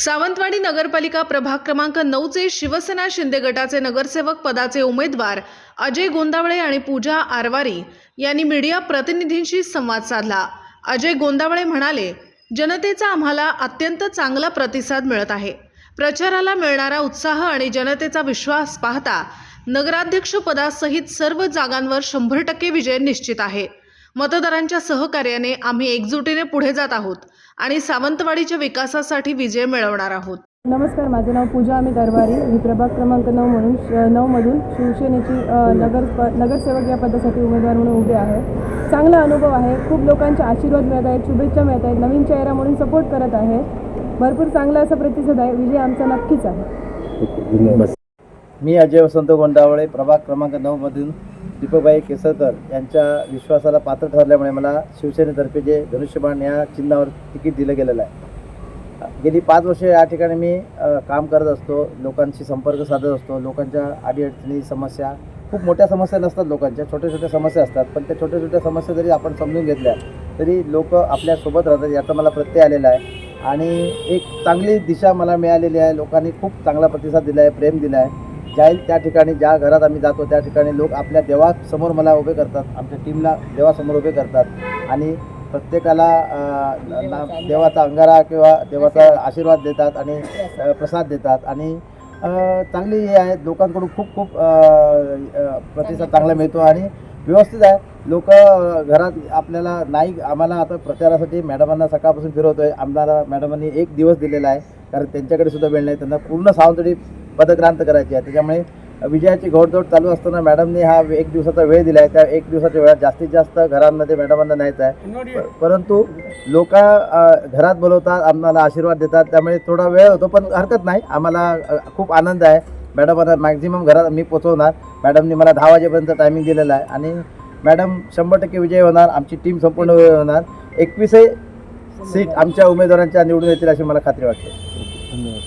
सावंतवाडी नगरपालिका प्रभाग क्रमांक नऊचे शिवसेना शिंदे गटाचे नगरसेवक पदाचे उमेदवार अजय गोंदावळे आणि पूजा आरवारी यांनी मीडिया प्रतिनिधींशी संवाद साधला. अजय गोंदावळे म्हणाले जनतेचा आम्हाला अत्यंत चांगला प्रतिसाद मिळत आहे. प्रचाराला मिळणारा उत्साह आणि जनतेचा विश्वास पाहता नगराध्यक्ष पदासहित सर्व जागांवर शंभर टक्के विजय निश्चित आहे. मतदारांच्या सहकार्याने आम्ही एकजुटीने पुढे जात आहोत आणि सावंतवाडीच्या विकासासाठी विजय मिळवणार आहोत. नमस्कार माझं नाव पूजा अमित अरवारी मी प्रभाग क्रमांक नऊ म्हणून श नऊमधून शिवसेनेची नगर प नगरसेवक या पदासाठी उमेदवार म्हणून उभे आहे. चांगला अनुभव आहे. खूप लोकांचे आशीर्वाद मिळत आहेत शुभेच्छा मिळत आहेत नवीन चेहरा म्हणून सपोर्ट करत आहे. भरपूर चांगला असा प्रतिसाद आहे. विजय आमचा नक्कीच आहे. मी अजय वसंत गोंडावळे प्रभाग क्रमांक नऊमधून दीपकबाई केसरकर यांच्या विश्वासाला पात्र ठरल्यामुळे मला शिवसेनेतर्फे जे धनुष्यबाण या चिन्हावर तिकीट दिलं गेलेलं आहे. गेली पाच वर्षे या ठिकाणी मी काम करत असतो लोकांशी संपर्क साधत असतो लोकांच्या अडीअडचणी समस्या खूप मोठ्या समस्या नसतात लोकांच्या छोट्या छोट्या समस्या असतात पण त्या छोट्या छोट्या समस्या जरी आपण समजून घेतल्या तरी लोक आपल्यासोबत राहतात याचा मला प्रत्यय आलेला आहे. आणि एक चांगली दिशा मला मिळालेली आहे लोकांनी खूप चांगला प्रतिसाद दिला आहे प्रेम दिला आहे. जाईल त्या ठिकाणी ज्या घरात आम्ही जातो त्या ठिकाणी लोक आपल्या देवासमोर मला उभे करतात. आमच्या टीमला देवासमोर उभे करतात. आणि प्रत्येकाला ना देवाचा अंगारा किंवा देवाचा आशीर्वाद देतात आणि प्रसाद देतात. आणि चांगली हे आहे लोकांकडून खूप खूप प्रतिसाद चांगला मिळतो आणि व्यवस्थित आहे. लोक घरात आपल्याला नाही आम्हाला आता प्रचारासाठी मॅडमांना सकाळपासून फिरवतोय. आम्हाला मॅडमांनी एक दिवस दिलेला आहे. कारण त्यांच्याकडे सुद्धा वेळ नाही. त्यांना पूर्ण सावंतवाडी पदक्रांत करायची आहे. त्याच्यामुळे विजयाची घोडदौड चालू असताना मॅडमने हा एक दिवसाचा वेळ दिला आहे त्या एक दिवसाच्या वेळात जास्तीत जास्त घरांमध्ये मॅडमांना न्यायचं आहे. परंतु लोक घरात बोलवतात आम्हाला आशीर्वाद देतात. त्यामुळे थोडा वेळ होतो पण हरकत नाही. आम्हाला खूप आनंद आहे. मॅडमांना मॅक्झिमम घरात मी पोचवणार मॅडमनी मला दहा वाजेपर्यंत टायमिंग दिलेला आहे. आणि मॅडम शंभर टक्के विजय होणार. आमची टीम संपूर्ण विजय होणार. एकवीसही सीट आमच्या उमेदवारांच्या निवडून येतील अशी मला खात्री वाटते.